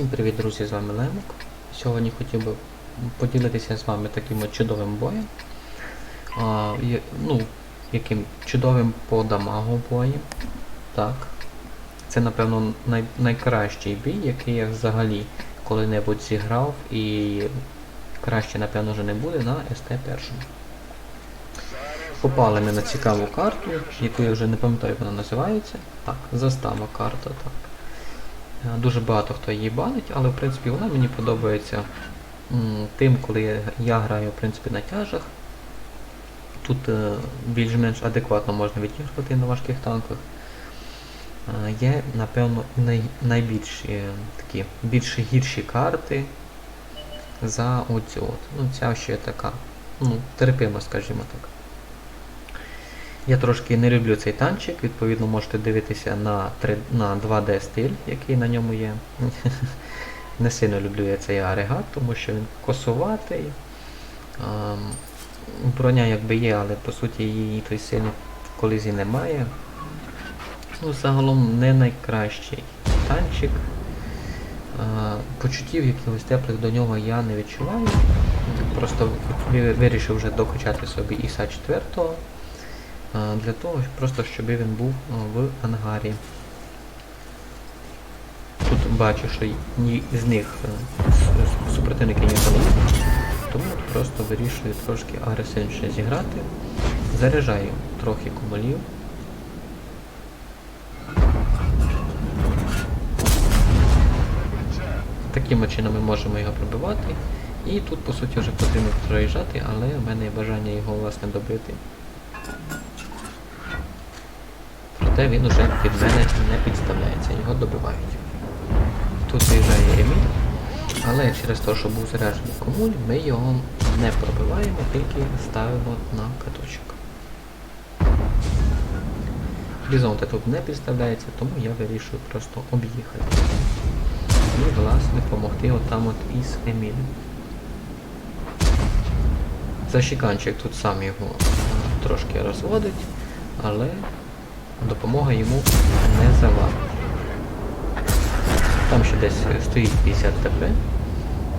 Всім привіт, друзі, з вами Лемок. Сьогодні хотів би поділитися з вами таким от чудовим боєм. А, є- ну, яким чудовим по дамагу боєм. Так. Це, напевно, най- найкращий бій, який я взагалі коли-небудь зіграв, і краще, напевно, вже не буде на СТ-1. Попали ми на цікаву карту, яку я вже не пам'ятаю, як вона називається. Так, застава карта, так. Е, Дуже багато хто її банить, але в принципі вона мені подобається тим, коли я, граю в принципі на тяжах. Тут е, більш-менш адекватно можна відігрувати на важких танках. Е, Є, напевно, най, найбільші такі більш гірші карти за оцю от. Ну, ця ще така, ну, терпима, скажімо так. Я трошки не люблю цей танчик, відповідно можете дивитися на, 3, на 2D стиль, який на ньому є. Не сильно люблю я цей агрегат, тому що він косуватий. Ем, броня якби є, але по суті її той сильно в колізі немає. Ну, загалом не найкращий танчик. Е, почуттів якихось теплих до нього я не відчуваю. Просто вирішив вже докачати собі Іса 4 а, для того, просто щоб він був в ангарі. Тут бачу, що ні з них е, супротивники не є, тому просто вирішую трошки агресивніше зіграти. Заряджаю трохи кумулів. Таким чином ми можемо його пробивати. І тут по суті вже потрібно проїжджати, але в мене є бажання його власне добити. Проте він уже під мене не підставляється, його добивають. Тут виїжджає Еміль, але через те, що був заряджений комуль, ми його не пробиваємо, тільки ставимо на каточок. Бізонте тут не підставляється, тому я вирішую просто об'їхати. І власне допомогти отам от із Емілем. Защіканчик тут сам його е, трошки розводить, але допомога йому не завадить. Там ще десь стоїть 50 ТП.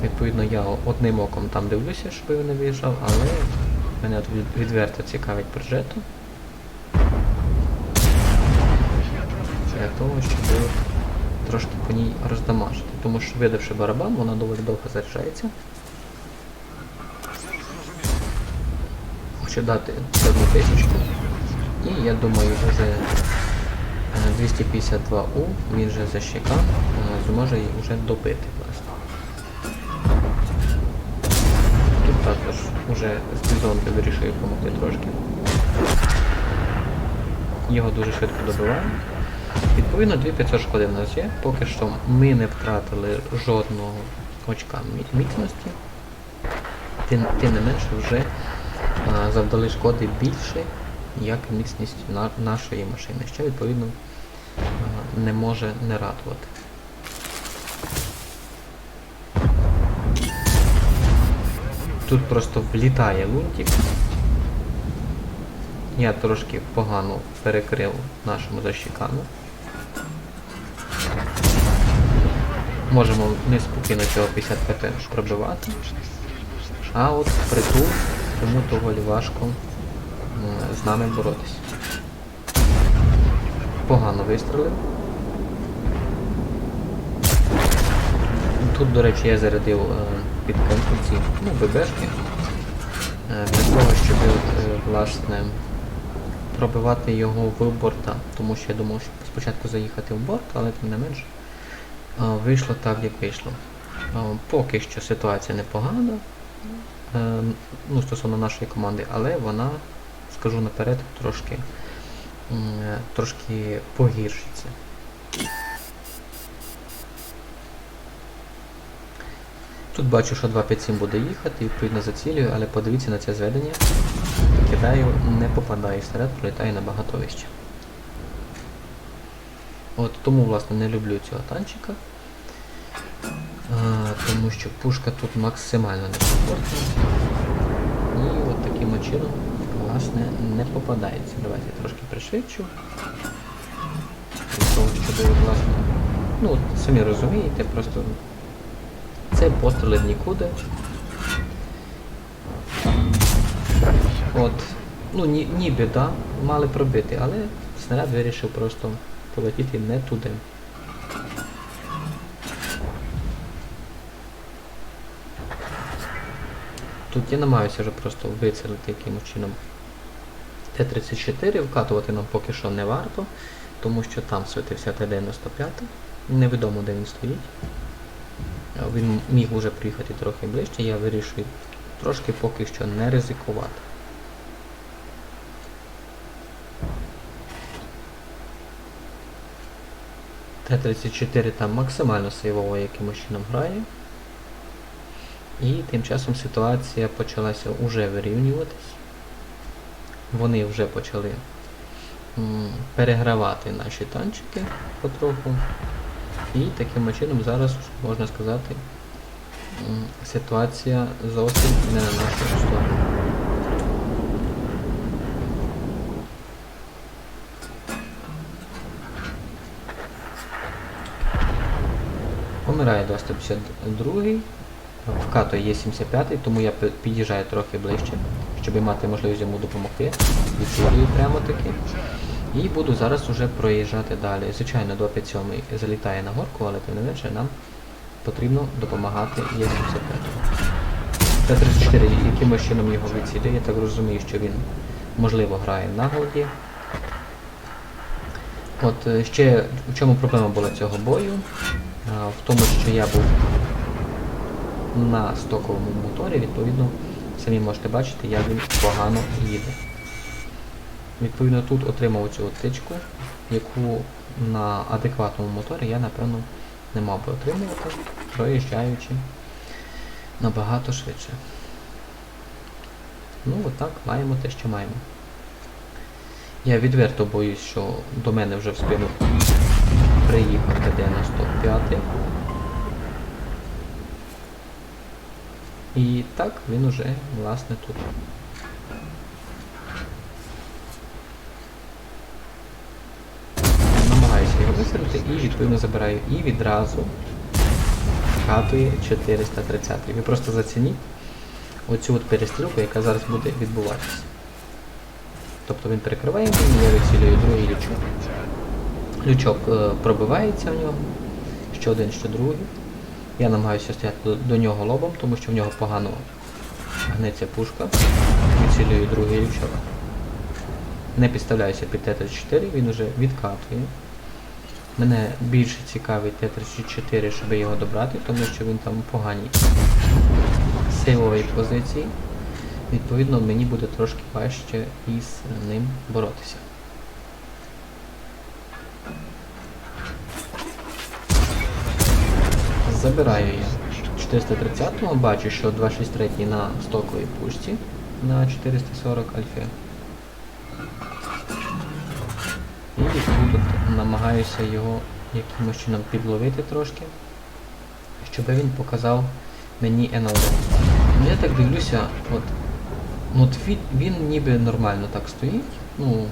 Відповідно, я одним оком там дивлюся, щоб він не виїжджав, але мене відверто цікавить бюджету. Для того, щоб трошки по ній роздамажити. Тому що видавши барабан, вона доволі довго заряджається. Хочу дати одну тисячку. І я думаю, вже е, 252У, він же за щека, е, зможе її вже добити. власне. Тут також вже з бізонки вирішую допомогти трошки. Його дуже швидко добиваю. Відповідно, 2500 шкоди в нас є. Поки що ми не втратили жодного очка міцності. Тим, не менше вже а, завдали шкоди більше, як міцність на, нашої машини, що відповідно не може не радувати. Тут просто влітає лунтик. Я трошки погано перекрив нашому защікану. Можемо не спокійно цього 50 pp пробивати. А от притул, тому доволі важко з нами боротися. Погано вистрелив. Тут, до речі, я зарядив е, під ці ну, ББшки. Е, для того, щоб е, власне пробивати його в борта. Тому що я думав, що спочатку заїхати в борт, але тим не менше е, вийшло так, як вийшло. Е, Поки що ситуація непогана е, ну, стосовно нашої команди, але вона, скажу наперед, трошки, е, трошки погіршиться. Тут бачу, що 257 буде їхати, відповідно зацілюю, але подивіться на це зведення. Кидаю, не попадаю серед, пролітає набагато вище. От тому, власне, не люблю цього танчика. А, тому що пушка тут максимально некомфортна. І от таким чином, власне, не попадається. Давайте трошки пришвидшу. Власне, Ну, самі розумієте, просто це постріли нікуди. От, ну ні, ніби, да, мали пробити, але снаряд вирішив просто полетіти не туди. Тут я намагаюся вже просто вицілити якимось чином Т-34, вкатувати нам поки що не варто, тому що там світився Т-95, невідомо де він стоїть. Він міг уже приїхати трохи ближче, я вирішую трошки поки що не ризикувати. Т-34 там максимально сейвово якимось чином грає. І тим часом ситуація почалася уже вирівнюватись. Вони вже почали перегравати наші танчики потроху. І таким чином зараз можна сказати, ситуація зовсім не на нашу сторону. Помирає 252 Вкатує є 75 тому я під'їжджаю трохи ближче, щоб мати можливість йому допомогти. Відсилюю прямо таки. І буду зараз уже проїжджати далі. Звичайно, 257 залітає на горку, але тим не менше нам потрібно допомагати Є75. Т-34 якимось чином його відсілює, я так розумію, що він можливо грає на голді. От е, ще в чому проблема була цього бою? В тому, що я був на стоковому моторі, відповідно, самі можете бачити, як він погано їде. Відповідно, тут отримав цю тичку, яку на адекватному моторі я, напевно, не мав би отримувати, проїжджаючи набагато швидше. Ну, отак, маємо те, що маємо. Я відверто боюсь, що до мене вже в спину приїхав ТД-95. І так він уже, власне, тут. Намагаюся його висадити і відповідно забираю і відразу вкатує 430. Ви просто зацініть оцю от перестрілку, яка зараз буде відбуватися. Тобто він перекриває мені, я вицілюю другий лючок. Лючок е, пробивається в нього, що один, що другий. Я намагаюся стояти до, до нього лобом, тому що в нього погано гнеться пушка. Відцілюю другий лючок. Не підставляюся під Т-34, він уже відкатує. Мене більше цікавить Т-34, щоб його добрати, тому що він там у поганій сейвовій позиції. Відповідно, мені буде трошки важче із ним боротися. Забираю я 430-го, бачу, що 263 на стоковій пушці на 440 альфи. І тут намагаюся його якимось чином підловити трошки, щоб він показав мені НЛД. Ну, Я так дивлюся, от, ну, от він, він ніби нормально так стоїть. Ну,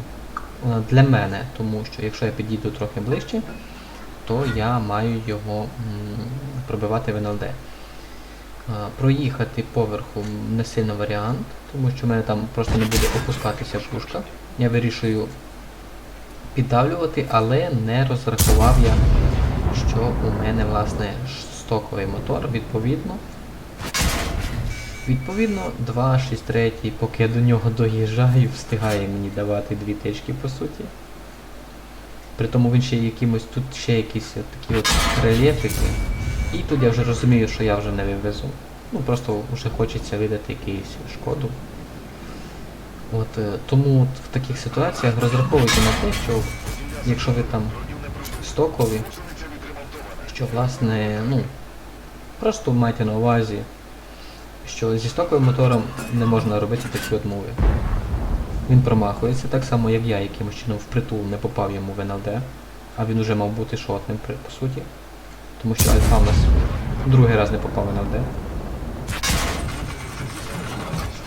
е, для мене, тому що якщо я підійду трохи ближче, то я маю його пробивати в НЛД. Е, Проїхати поверху не сильно варіант, тому що в мене там просто не буде опускатися пушка. Я вирішую піддавлювати, але не розрахував я, що у мене власне стоковий мотор, відповідно. Відповідно, 2.6.3, поки я до нього доїжджаю, встигає мені давати дві тички по суті. При тому він ще якимось, тут ще якісь от такі от рельєфики. І тут я вже розумію, що я вже не вивезу. Ну просто вже хочеться видати якусь шкоду. От, е, тому в таких ситуаціях розраховуйте на те, що якщо ви там стокові, що власне, ну, просто майте на увазі, що зі стоковим мотором не можна робити такі от. Він промахується, так само як я якимось чином впритул не попав йому в НЛД, а він уже мав бути шотним по суті. Тому що Альфа у нас другий раз не попав в НЛД.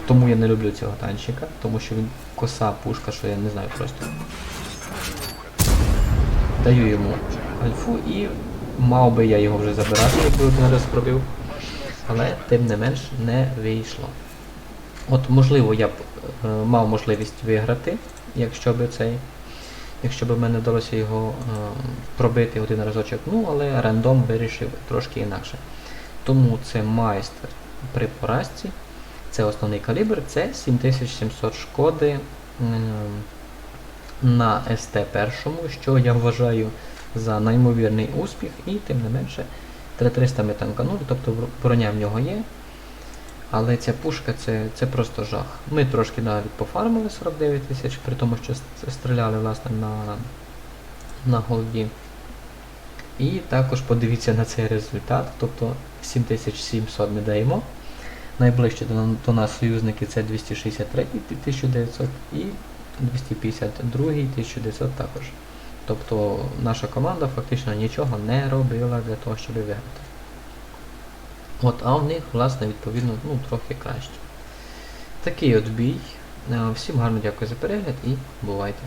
Тому я не люблю цього танчика, тому що він коса пушка, що я не знаю просто. Даю йому альфу і Мав би я його вже забирати, якби один раз пробив. Але тим не менш не вийшло. От можливо я б е, мав можливість виграти, якщо б цей. Якщо б мене вдалося його е, пробити один разочок, ну але рандом вирішив трошки інакше. Тому це майстер при поразці. Це основний калібр, це 7700 шкоди на СТ першому, що я вважаю за неймовірний успіх, і тим не менше 3300 ми танканули, тобто броня в нього є. Але ця пушка це, це просто жах. Ми трошки навіть пофармили 49 тисяч, при тому, що стріляли власне на, на голді. І також подивіться на цей результат, тобто 7700 ми даємо. Найближчі до, до нас союзники це 263 1900 і 252 1900 також. Тобто наша команда фактично нічого не робила для того, щоб виграти. От, а у них, власне, відповідно, ну, трохи краще. Такий от бій. Е, Всім гарно дякую за перегляд і бувайте!